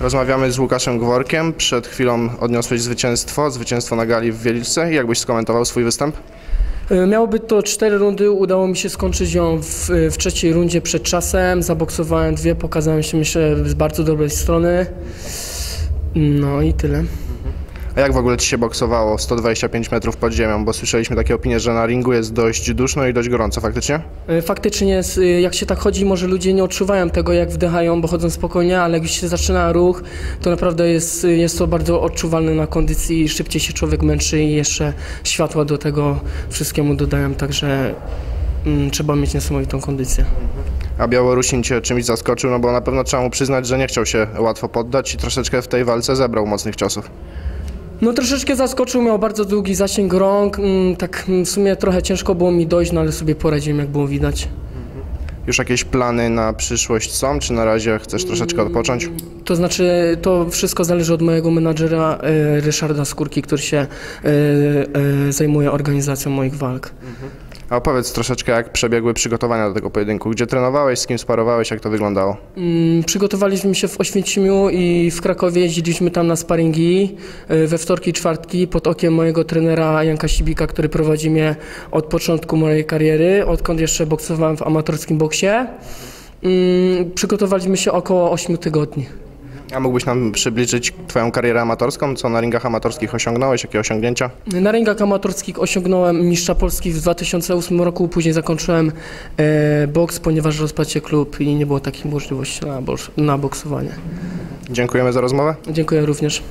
Rozmawiamy z Łukaszem Gworkiem. Przed chwilą odniosłeś zwycięstwo, zwycięstwo na gali w Wieliczce. Jak byś skomentował swój występ? Y, Miało być to cztery rundy, udało mi się skończyć ją w, w trzeciej rundzie przed czasem. Zaboksowałem dwie, pokazałem się myślę z bardzo dobrej strony. No i tyle. A jak w ogóle ci się boksowało 125 metrów pod ziemią? Bo słyszeliśmy takie opinie, że na ringu jest dość duszno i dość gorąco. Faktycznie? Y, Faktycznie, y, jak się tak chodzi, może ludzie nie odczuwają tego, jak wdychają, bo chodzą spokojnie, ale jak już się zaczyna ruch, to naprawdę jest, y, jest to bardzo odczuwalne na kondycji, szybciej się człowiek męczy i jeszcze światła do tego wszystkiemu dodają, także mm, trzeba mieć niesamowitą kondycję. A Białorusin cię czymś zaskoczył? No bo na pewno trzeba mu przyznać, że nie chciał się łatwo poddać i troszeczkę w tej walce zebrał mocnych ciosów. No troszeczkę zaskoczył, miał bardzo długi zasięg rąk, mm, tak mm, w sumie trochę ciężko było mi dojść, no ale sobie poradziłem, jak było widać. Już jakieś plany na przyszłość są, czy na razie chcesz troszeczkę odpocząć? To znaczy, to wszystko zależy od mojego menadżera e, Ryszarda Skórki, który się e, e, zajmuje organizacją moich walk. A opowiedz troszeczkę, jak przebiegły przygotowania do tego pojedynku. Gdzie trenowałeś, z kim sparowałeś, jak to wyglądało? Mm, Przygotowaliśmy się w Oświęcimiu i w Krakowie jeździliśmy tam na sparingi e, we wtorki i czwartki pod okiem mojego trenera Janka Sibika, który prowadzi mnie od początku mojej kariery, odkąd jeszcze boksowałem w amatorskim boksie. Mm, Przygotowaliśmy się około 8 tygodni. A mógłbyś nam przybliżyć twoją karierę amatorską? Co na ringach amatorskich osiągnąłeś? Jakie osiągnięcia? Na ringach amatorskich osiągnąłem mistrza Polski w 2008 roku, później zakończyłem e, boks, ponieważ rozpadł się klub i nie było takiej możliwości na, na boksowanie. Dziękujemy za rozmowę. Dziękuję również.